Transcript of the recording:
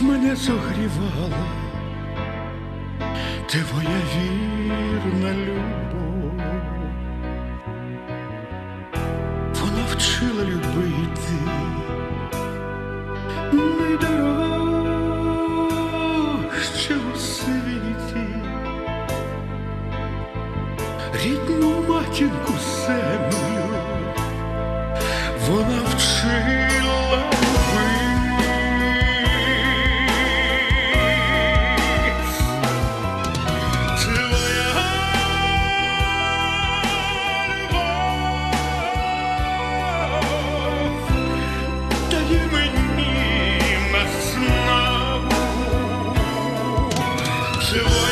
Ніч мене согрівала, твоя вірна любов, вона вчила любити. Найдорожче у світі, рідну матір живой.